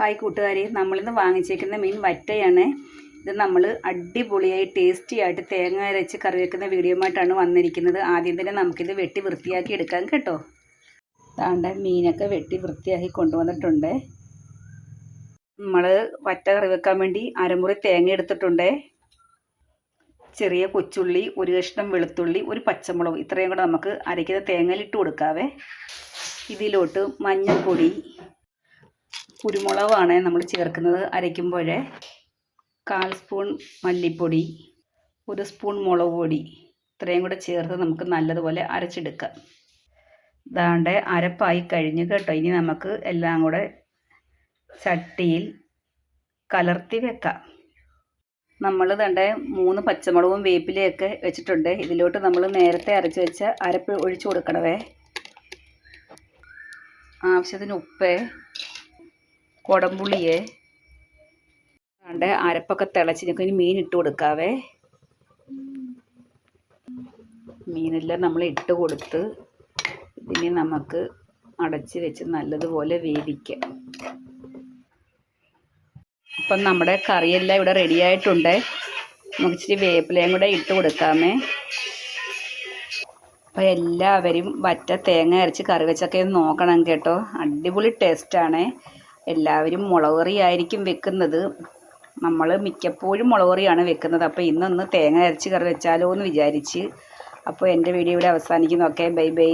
Hi കൂട്ടുകാരി നമ്മളിന്ന് വാങ്ങിച്ചേക്കുന്ന മീൻ വറ്റയാണ്. ഇത് നമ്മൾ അടിപൊളിയായി ടേസ്റ്റി ആയിട്ട് തേങ്ങ അരച്ച് കറി വെക്കുന്ന വീഡിയോമായിട്ടാണ് വന്നിരിക്കുന്നത്. ആദ്യം തന്നെ നമുക്കിത് വെട്ടി വൃത്തിയാക്കി എടുക്കാം കേട്ടോ. താണ്ട മീനൊക്കെ വെട്ടി വൃത്തിയാക്കി കൊണ്ടുവന്നിട്ടുണ്ട്. നമ്മൾ വറ്റ കറി വെക്കാൻ വേണ്ടി അരമുറി തേങ്ങ എടുത്തിട്ടുണ്ട്. ചെറിയ കൊച്ചുള്ളി ഒരു കഷ്ണം വെളുത്തുള്ളി ഒരു പച്ചമുളക് ഇത്രയും കൂടെ നമുക്ക് അരയ്ക്കുന്ന തേങ്ങയിലിട്ട് കൊടുക്കാവേ. ഇതിലോട്ട് മഞ്ഞൾപ്പൊടി കുരുമുളകാണ് നമ്മൾ ചേർക്കുന്നത് അരയ്ക്കുമ്പോഴേ കാൽ സ്പൂൺ മല്ലിപ്പൊടി ഒരു സ്പൂൺ മുളക് പൊടി ഇത്രയും കൂടെ ചേർത്ത് നമുക്ക് നല്ലതുപോലെ അരച്ചെടുക്കാം. ദാണ്ട് അരപ്പായി കഴിഞ്ഞു കേട്ടോ. ഇനി നമുക്ക് എല്ലാം കൂടെ ചട്ടിയിൽ കലർത്തി വെക്കാം. നമ്മൾ തണ്ട മൂന്ന് പച്ചമുളകും വേപ്പിലയൊക്കെ വെച്ചിട്ടുണ്ട്. ഇതിലോട്ട് നമ്മൾ നേരത്തെ അരച്ച് വെച്ച അരപ്പ് ഒഴിച്ചു കൊടുക്കണവേ ആവശ്യത്തിന് ഉപ്പ് കുടംപുളിയെ. അണ്ട് അരപ്പൊക്കെ തിളച്ച് ഞങ്ങൾക്ക് ഇനി മീൻ ഇട്ട് കൊടുക്കാവേ. മീനെല്ലാം നമ്മൾ ഇട്ട് കൊടുത്ത് ഇതിനെ നമുക്ക് അടച്ച് വെച്ച് നല്ലതുപോലെ വേവിക്കാം. അപ്പം നമ്മുടെ കറിയെല്ലാം ഇവിടെ റെഡിയായിട്ടുണ്ട് നമുക്ക് ഇച്ചിരി വേപ്പിലയും കൂടെ ഇട്ട് കൊടുക്കാമേ. അപ്പോൾ എല്ലാവരും വറ്റ തേങ്ങ അരച്ച് കറി വെച്ചൊക്കെ നോക്കണം കേട്ടോ. അടിപൊളി ടേസ്റ്റാണ് എല്ലാവരും മുളക് കറി ആയിരിക്കും വെക്കുന്നത്. നമ്മൾ മിക്കപ്പോഴും മുളക് കറിയാണ് വെക്കുന്നത്. അപ്പോൾ ഇന്നൊന്ന് തേങ്ങ അരച്ച് കറി വെച്ചാലോ എന്ന് വിചാരിച്ച്. അപ്പോൾ എന്റെ വീഡിയോ ഇവിടെ അവസാനിക്കുന്നു. Okay bye bye.